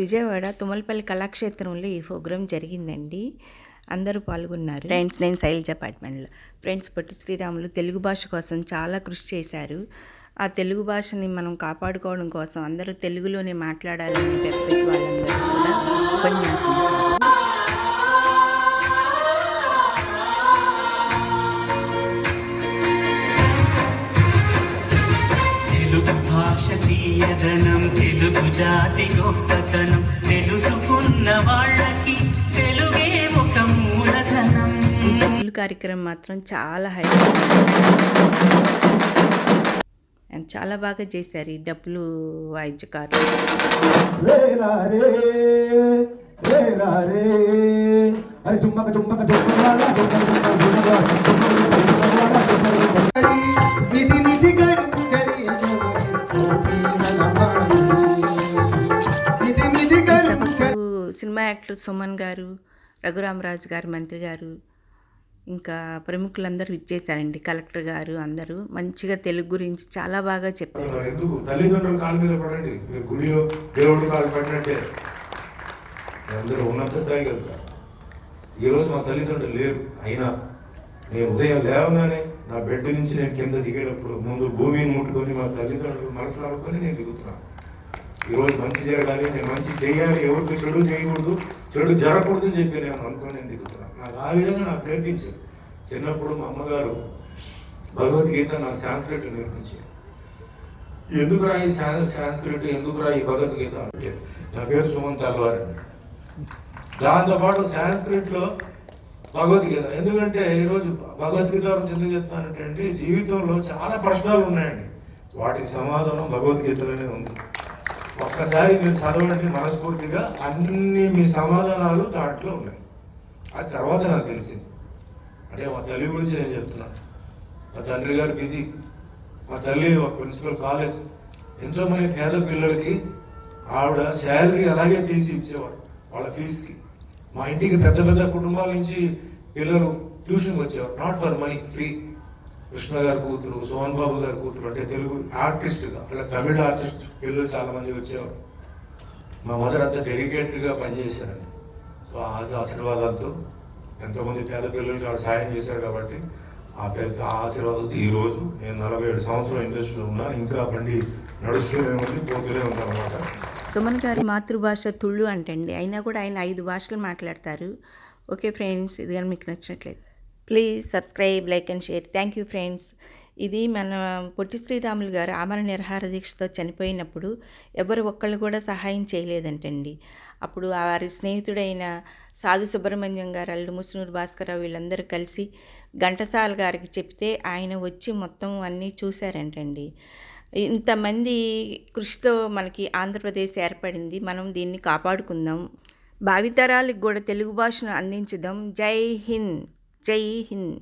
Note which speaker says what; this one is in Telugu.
Speaker 1: విజయవాడ తుమ్మలపల్లి కళాక్షేత్రంలో ఈ ప్రోగ్రాం జరిగిందండి. అందరూ పాల్గొన్నారు. ఫ్రెండ్స్ నేను శైలజ అపార్ట్మెంట్లో. ఫ్రెండ్స్ పొట్టి శ్రీరాములు తెలుగు భాష కోసం చాలా కృషి చేశారు. ఆ తెలుగు భాషని మనం కాపాడుకోవడం కోసం అందరూ తెలుగులోనే మాట్లాడాలని పెద్ద వాళ్ళందరూ కూడా ఉపన్యాసించారు
Speaker 2: భాష తీయదనం తెలుగు జాతి గొప్పతనం తెలుసుకున్న వాళ్ళకి తెలుగే ఒక మూలధనం
Speaker 1: కార్యక్రమం మాత్రం చాలా హై అండ్ చాలా బాగా చేశారు ఈ డబ్బులు వాయిద్యకారులు
Speaker 3: రేలా రే రేలా రే
Speaker 1: సినిమా యాక్టర్ సుమన్ గారు రఘురామరాజు గారు మంత్రి గారు ఇంకా ప్రముఖులందరూ ఇచ్చేసారండి కలెక్టర్ గారు అందరూ మంచిగా తెలుగు గురించి చాలా బాగా చెప్పారు.
Speaker 4: ఎందుకు? తల్లిదండ్రుల కాళ్ళ మీద పడండి. గుడిలో దేవుడు పడినట్టే. అందరూ ఉన్నత స్థాయికి వెళ్తారు. ఈరోజు మా తల్లిదండ్రులు లేరు. అయినా నేను ఉదయం లేవగానే నా బెడ్ నుంచి నేను కింద దిగేటప్పుడు ముందు భూమిని ముట్టుకొని మా తల్లిదండ్రులు మనసులో ఆడుకొని నేను దిగుతున్నాను ఈరోజు మంచి జరగాలి నేను మంచి చేయాలి ఎవరికి చెడు చేయకూడదు చెడు జరగకూడదు అని చెప్పి నేను అనుకొని నేను దిగుతున్నాను నాకు ఆ విధంగా నాకు నేర్పించారు. చిన్నప్పుడు మా అమ్మగారు భగవద్గీత నా సాంస్క్రిట్ నేర్పించారు. ఎందుకు రా ఈ సాంస్క్రిట్ ఎందుకు రా ఈ భగవద్గీత అంటే నా పేరు సుమంత్ అల్వార్ దాంతోపాటు సాంస్క్రిట్లో భగవద్గీత. ఎందుకంటే ఈరోజు భగవద్గీత ఎందుకు చెప్తానంటే అండి జీవితంలో చాలా ప్రశ్నలు ఉన్నాయండి. వాటికి సమాధానం భగవద్గీతలోనే ఉంది. ఒక్కసారి మీరు చదవండి మనస్ఫూర్తిగా అన్ని మీ సమాధానాలు దాంట్లో ఉన్నాయి. ఆ తర్వాత నాకు తెలిసింది. అంటే మా తల్లి గురించి నేను చెప్తున్నాను మా తండ్రి గారు బిజీ. మా తల్లి ఒక ప్రిన్సిపల్ కాలేజ్. ఎంతోమంది పేద పిల్లలకి ఆవిడ శాలరీ అలాగే తీసి ఇచ్చేవాడు వాళ్ళ ఫీజుకి. మా ఇంటికి పెద్ద పెద్ద కుటుంబాల నుంచి పిల్లలు ట్యూషన్కి వచ్చేవారు. Not for money free Krishna గారి కూతురు సోహన్ బాబు గారి కూతురు అంటే తెలుగు ఆర్టిస్ట్గా అలా తమిళ ఆర్టిస్ట్ పిల్లలు చాలామంది వచ్చేవారు. మా మదర్ అంతా డెడికేటెడ్గా పనిచేశారండి. సో ఆ ఆశీర్వాదాలతో ఎంతోమంది పేద పిల్లలకి ఆవిడ సాయం చేశారు కాబట్టి ఆ పేద ఆ ఆశీర్వాదాలతో ఈరోజు నేను నలభై ఏడు సంవత్సరం ఇండస్ట్రీలో ఉన్నాను. ఇంకా బండి నడుస్తూనే ఉంది పోతూనే ఉంటాను అనమాట
Speaker 1: సుమన్ గారి మాతృభాష తుళ్ళు అంటండి. అయినా కూడా ఆయన ఐదు భాషలు మాట్లాడతారు. ఓకే ఫ్రెండ్స్ ఇది కానీ మీకు నచ్చినట్లేదు please subscribe like and share. Thank you friends. ఇది మన పొట్టి శ్రీరాములు గారు ఆమరణ నిరహార దీక్షతో చనిపోయినప్పుడు ఎవరు ఒక్కళ్ళు కూడా సహాయం చేయలేదంటండి. అప్పుడు వారి స్నేహితుడైన సాధు సుబ్రహ్మణ్యం గారు అల్లు ముసునూరు భాస్కరరావు వీళ్ళందరూ కలిసి ఘంటసాల గారికి చెప్తే ఆయన వచ్చి మొత్తం అన్నీ చూశారంటండి. ఇంతమంది కృషితో మనకి ఆంధ్రప్రదేశ్ ఏర్పడింది. మనం దీన్ని కాపాడుకుందాం. భావితరాలకు కూడా తెలుగు భాషను అందించుదాం. జై హింద్. జై హింద్.